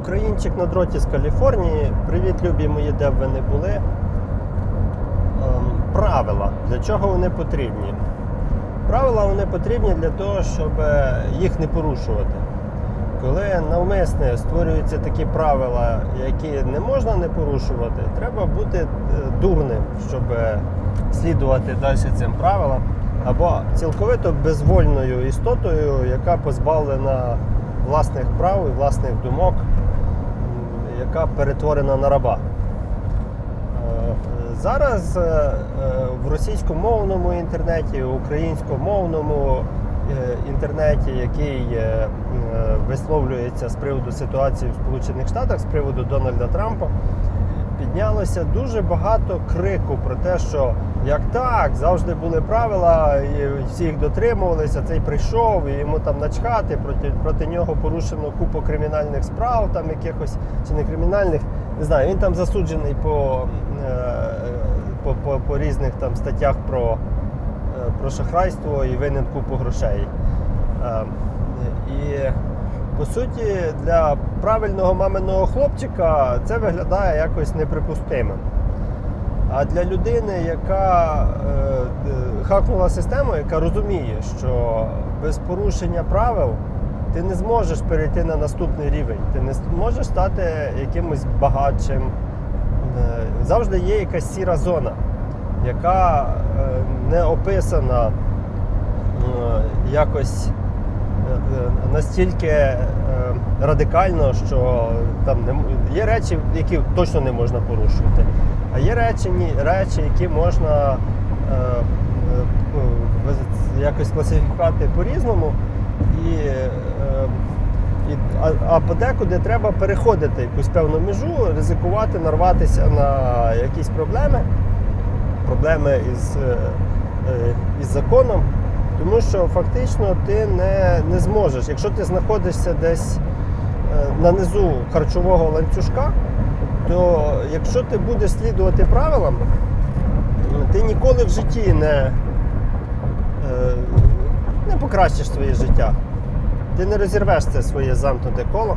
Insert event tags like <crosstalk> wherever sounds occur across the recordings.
Українчик на дроті з Каліфорнії. Привіт, любі мої, де б ви не були. Ем, правила. Для чого вони потрібні? Правила вони потрібні для того, щоб е, їх не порушувати. Коли навмисне створюються такі правила, які не можна не порушувати, треба бути е, дурним, щоб е, слідувати далі цим правилам, або цілковито безвольною істотою, яка позбавлена власних прав і власних думок, яка перетворена на раба. Е, Зараз е, е, в російськомовному інтернеті, українськомовному е, інтернеті, який висловлюється з приводу ситуації в Сполучених Штатах, з приводу Дональда Трампа, піднялося дуже багато крику про те, що як так, завжди були правила, і всі їх дотримувалися. Цей прийшов і йому там начхати, проти, проти нього порушено купу кримінальних справ, там якихось чи не кримінальних. Не знаю, він там засуджений по, е, по, по, по різних там статтях про, е, про шахрайство і винен купу грошей. Е, І по суті, для правильного маминого хлопчика це виглядає якось неприпустимим. А для людини, яка е, хакнула систему, яка розуміє, що без порушення правил ти не зможеш перейти на наступний рівень, ти не зможеш стати якимось багатшим. Е, Завжди є якась сіра зона, яка е, не описана е, якось е, е, настільки е, радикально, що там не є речі, які точно не можна порушувати. А є речі, речі, які можна е, е, е, якось класифікувати по-різному. І, е, і, а, а подекуди треба переходити якусь певну межу, ризикувати, нарватися на якісь проблеми, проблеми із, е, е, із законом. Тому що фактично ти не, не зможеш, якщо ти знаходишся десь е, на низу харчового ланцюжка, то якщо ти будеш слідувати правилам, ти ніколи в житті не, е, не покращиш своє життя. Ти не розірвеш це своє замкнуте коло.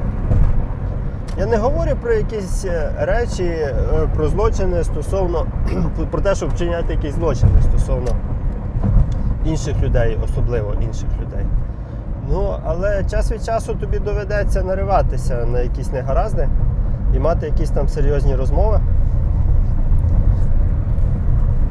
Я не говорю про якісь е, речі, е, про злочини стосовно <clears throat> про те, щоб вчиняти якісь злочини стосовно інших людей, особливо інших людей. Ну, але час від часу тобі доведеться нариватися на якісь негаразди і мати якісь там серйозні розмови.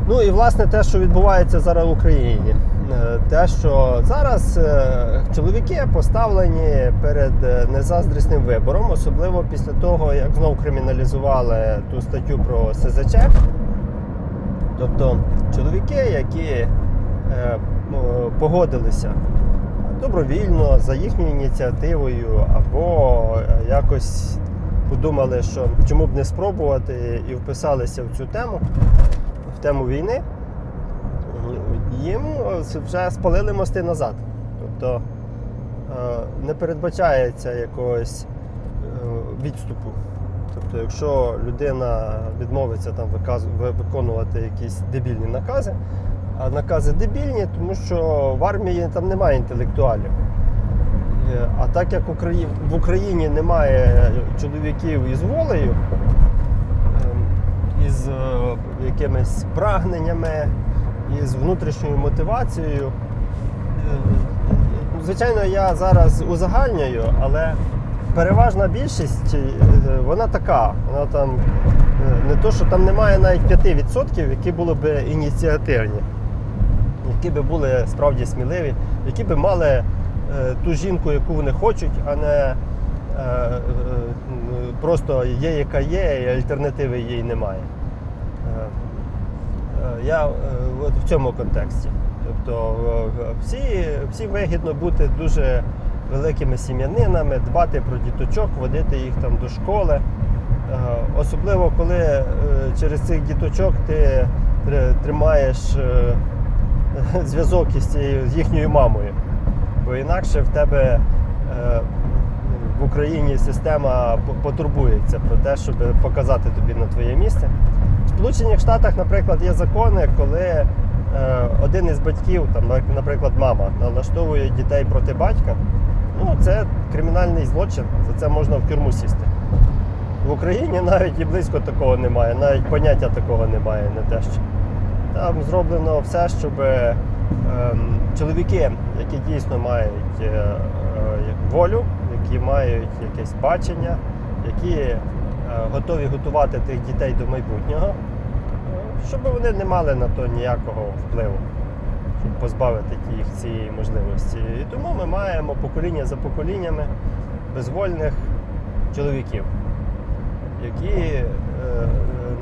Ну і власне те, що відбувається зараз в Україні. Е, Те, що зараз е, чоловіки поставлені перед е, незаздрісним вибором, особливо після того, як знов криміналізували ту статтю про СЗЧ. Тобто чоловіки, які ну, погодилися добровільно за їхньою ініціативою, або якось подумали, що чому б не спробувати, і вписалися в цю тему, в тему війни, їм вже спалили мости назад. Тобто е, не передбачається якогось е, відступу. Тобто, якщо людина відмовиться там виконувати якісь дебільні накази, а накази дебільні, тому що в армії там немає інтелектуалів. Е, А так як в Україні немає чоловіків із волею, ем, із е, якимись прагненнями, із внутрішньою мотивацією. Е, Звичайно, я зараз узагальнюю, але переважна більшість вона така. Вона там не то, що там немає навіть 5%, які були б ініціативні, які би були справді сміливі, які би мали ту жінку, яку вони хочуть, а не е, е, просто є, яка є, і альтернативи їй немає. Е, е, Я е, от в цьому контексті. Тобто е, всі, всі вигідно бути дуже великими сім'янинами, дбати про діточок, водити їх там до школи. Е, Особливо коли е, через цих діточок ти тримаєш е, <laughs> зв'язок із їхньою мамою. Бо інакше в тебе е, в Україні система потурбується про те, щоб показати тобі на твоє місце. В Сполучених Штатах, наприклад, є закони, коли е, один із батьків, там, наприклад, мама, налаштовує дітей проти батька. Ну, це кримінальний злочин, за це можна в тюрму сісти. В Україні навіть і близько такого немає, навіть поняття такого немає, не те що. Там зроблено все, щоб чоловіки, які дійсно мають е, е, волю, які мають якесь бачення, які е, готові готувати тих дітей до майбутнього, щоб вони не мали на то ніякого впливу, щоб позбавити їх цієї можливості. І тому ми маємо покоління за поколіннями безвольних чоловіків, які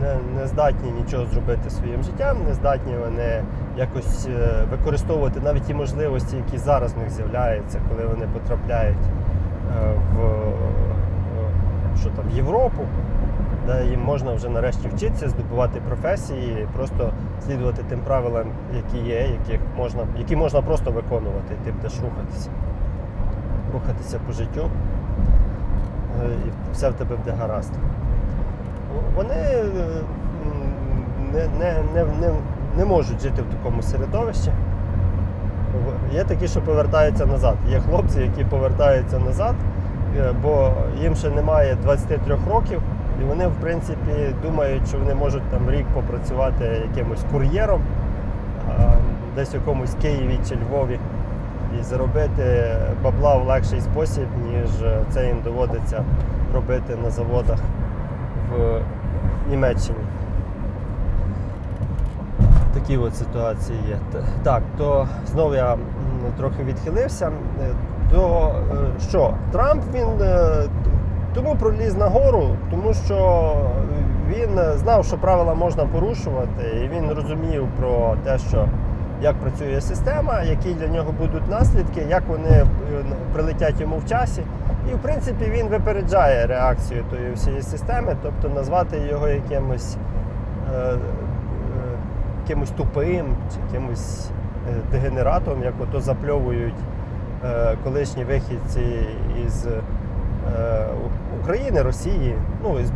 не, не здатні нічого зробити своїм життям, не здатні вони якось е, використовувати навіть ті можливості, які зараз в них з'являються, коли вони потрапляють е, в, е, що там, Європу, де їм можна вже нарешті вчитися, здобувати професії, просто слідувати тим правилам, які є, яких можна, які можна просто виконувати, і ти будеш рухатися. Рухатися по життю, і все в тебе буде гаразд. Вони е, не, не, не, не, не можуть жити в такому середовищі. Є такі, що повертаються назад. Є хлопці, які повертаються назад, е, бо їм ще немає 23 років, і вони, в принципі, думають, що вони можуть там рік попрацювати якимось кур'єром десь в якомусь Києві чи Львові і заробити бабла в легший спосіб, ніж це їм доводиться робити на заводах в Німеччині. Такі от ситуації є. Так, то знову я трохи відхилився. Е, То е, що, Трамп він е, тому проліз на гору, тому що він знав, що правила можна порушувати, і він розумів про те, що як працює система, які для нього будуть наслідки, як вони прилетять йому в часі. І в принципі він випереджає реакцію тої всієї системи, тобто назвати його якимось, е, е, якимось тупим чи якимось е, дегенератом, як ото запльовують е, колишні вихідці із е, України, Росії, ну із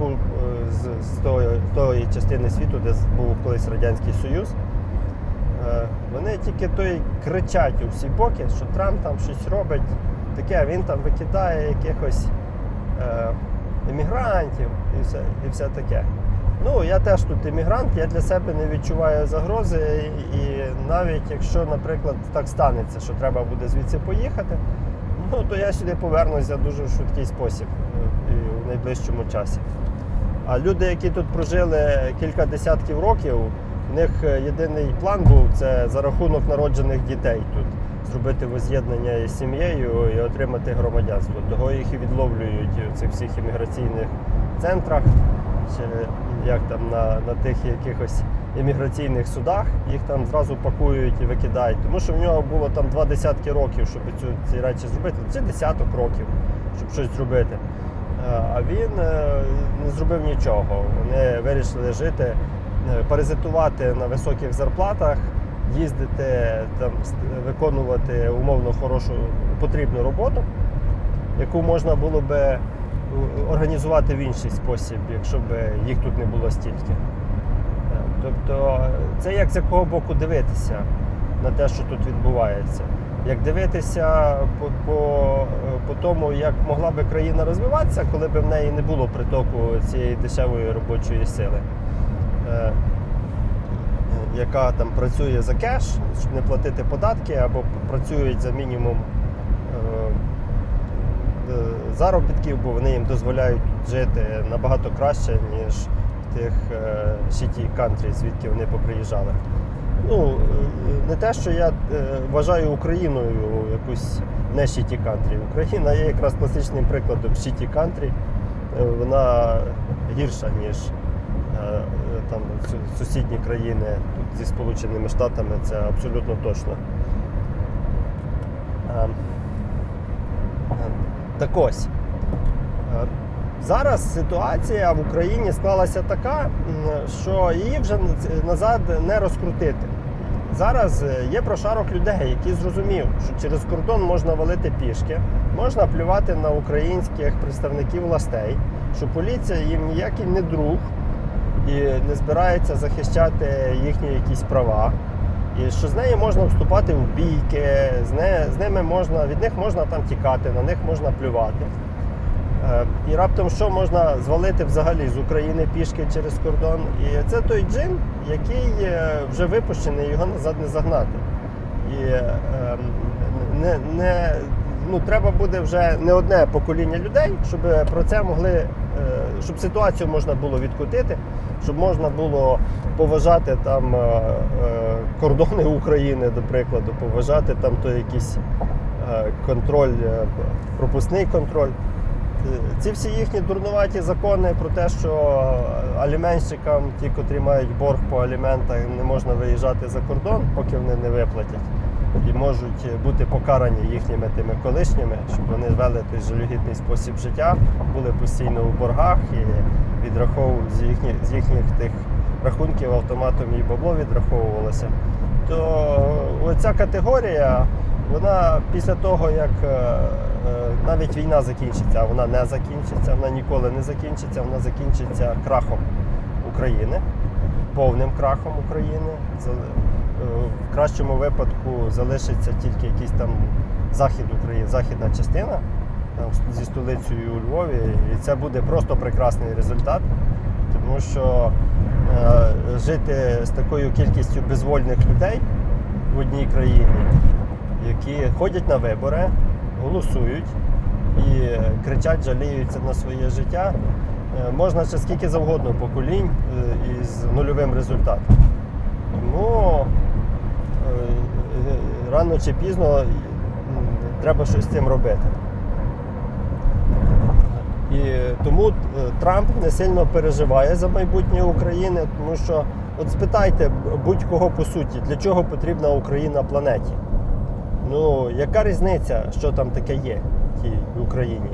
з, з, тої, з тої частини світу, де був колись Радянський Союз. Е, Вони тільки то й кричать у всі боки, що Трамп там щось робить таке, він там викидає якихось е, емігрантів і все, і все таке. Ну, я теж тут емігрант, я для себе не відчуваю загрози, і, і навіть якщо, наприклад, так станеться, що треба буде звідси поїхати, ну то я сюди повернуся дуже в швидкий спосіб е, і в найближчому часі. А люди, які тут прожили кілька десятків років, у них е, єдиний план був це за рахунок народжених дітей тут зробити воз'єднання із сім'єю і отримати громадянство. Того їх і відловлюють у цих всіх імміграційних центрах, чи як там на, на тих якихось імміграційних судах, їх там зразу пакують і викидають. Тому що в нього було там два десятки років, щоб цю, ці речі зробити, чи десяток років, щоб щось зробити. Е, А він е, не зробив нічого. Вони вирішили жити, е, паразитувати на високих зарплатах, їздити там, виконувати умовно хорошу потрібну роботу, яку можна було би е, організувати в інший спосіб, якщо б їх тут не було стільки. Е, Тобто це як з якого боку дивитися на те, що тут відбувається. Як дивитися по, по, е, по тому, як могла би країна розвиватися, коли б в неї не було притоку цієї дешевої робочої сили, яка там працює за кеш, щоб не платити податки, або працюють за мінімум е, е, заробітків, бо вони їм дозволяють жити набагато краще, ніж в тих е, country, звідки вони поприїжджали. Ну, е, не те, що я вважаю Україною якусь не shitty country. Україна є якраз класичним прикладом country. Е, Вона гірша, ніж там сусідні країни зі Сполученими Штатами, це абсолютно точно. Е, е, Так ось. Е, Зараз ситуація в Україні склалася така, що її вже назад не розкрутити. Зараз е, є прошарок людей, які зрозумів, що через кордон можна валити пішки, можна плювати на українських представників властей, що поліція їм ніякий не друг і не збирається захищати їхні якісь права. І що з нею можна вступати в бійки, з, не, з ними можна, від них можна там тікати, на них можна плювати. Е, І раптом що можна звалити взагалі з України пішки через кордон. І це той джин, який е, вже випущений, його назад не загнати. І е, не, не, ну, треба буде вже не одне покоління людей, щоб про це могли, щоб ситуацію можна було відкотити, щоб можна було поважати там е, е, кордони України, до прикладу, поважати там той якийсь е, контроль, е, пропускний контроль. Е, Ці всі їхні дурнуваті закони про те, що аліменщикам, ті, котрі мають борг по аліментах, не можна виїжджати за кордон, поки вони не виплатять. І можуть бути покарані їхніми тими колишніми, щоб вони вели той жалюгідний спосіб життя, були постійно у боргах і відраховували з їхніх, з їхніх тих рахунків автоматом і бабло відраховувалося. То оця категорія, вона після того, як е, е, навіть війна закінчиться, вона не закінчиться, вона ніколи не закінчиться, вона закінчиться крахом України, повним крахом України. В кращому випадку залишиться тільки якийсь там захід України, західна частина там, зі столицею у Львові. І це буде просто прекрасний результат, тому що е, жити з такою кількістю безвольних людей в одній країні, які ходять на вибори, голосують і кричать, жаліються на своє життя. Е, Можна ще скільки завгодно поколінь е, із нульовим результатом. Тому рано чи пізно треба щось з цим робити. І тому е, Трамп не сильно переживає за майбутнє України, тому що от спитайте будь-кого по суті, для чого потрібна Україна планеті. Ну, яка різниця, що там таке є в тій Україні?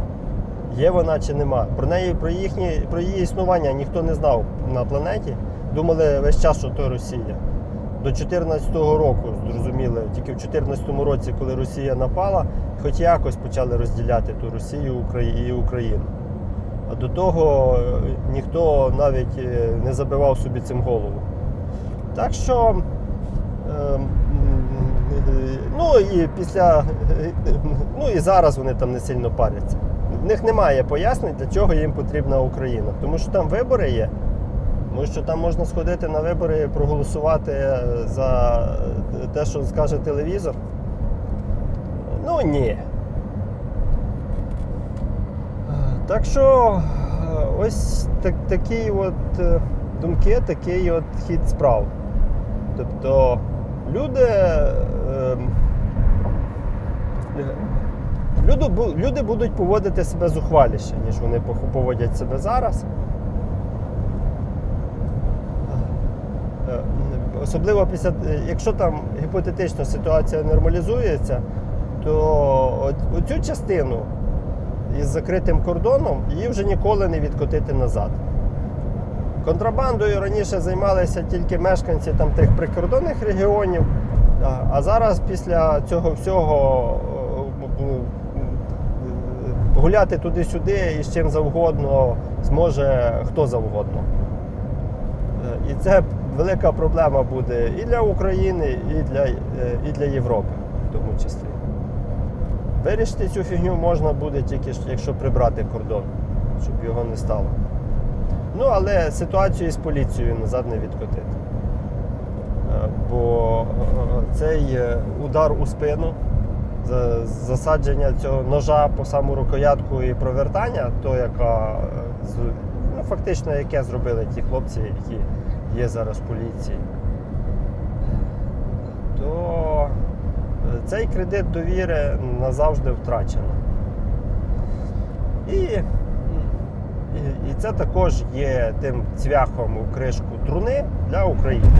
Є вона чи нема? Про неї, про їхні, про її існування ніхто не знав на планеті. Думали весь час, що то Росія. До 2014 року зрозуміли, тільки в 2014 році, коли Росія напала, хоч якось почали розділяти ту Росію і Україну. А до того е, ніхто навіть е, не забивав собі цим голову. Так що, е, м, е, ну і після, ну і зараз вони там не сильно паряться. В них немає пояснень, для чого їм потрібна Україна. Тому що там вибори є. Тому що там можна сходити на вибори і проголосувати за те, що скаже телевізор. Ну ні. Так що ось так, такі от е, думки, такий от хід справ. Тобто люди. е, Люди, люди будуть поводити себе зухваліше, ніж вони поводять себе зараз. Особливо після, якщо там гіпотетично ситуація нормалізується, то оцю частину із закритим кордоном її вже ніколи не відкотити назад. Контрабандою раніше займалися тільки мешканці там тих прикордонних регіонів, а- зараз після цього всього е, гуляти туди-сюди і з чим завгодно зможе хто завгодно. Е, І це велика проблема буде і для України, і для, е, і для Європи, в тому числі. Вирішити цю фігню можна буде тільки якщо прибрати кордон, щоб його не стало. Ну, але ситуацію з поліцією назад не відкотити. Е, Бо е, цей удар у спину, засадження цього ножа по саму рукоятку і провертання, то яка ну, фактично яке зробили ті хлопці, які є зараз поліції, то е, цей кредит довіри назавжди втрачено. І, і, і це також є тим цвяхом у кришку труни для України.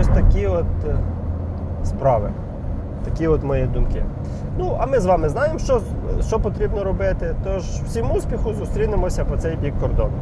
Ось такі от е, справи. Такі от мої думки. Ну, а ми з вами знаємо, що, що потрібно робити. Тож всім успіху, зустрінемося по цей бік кордону.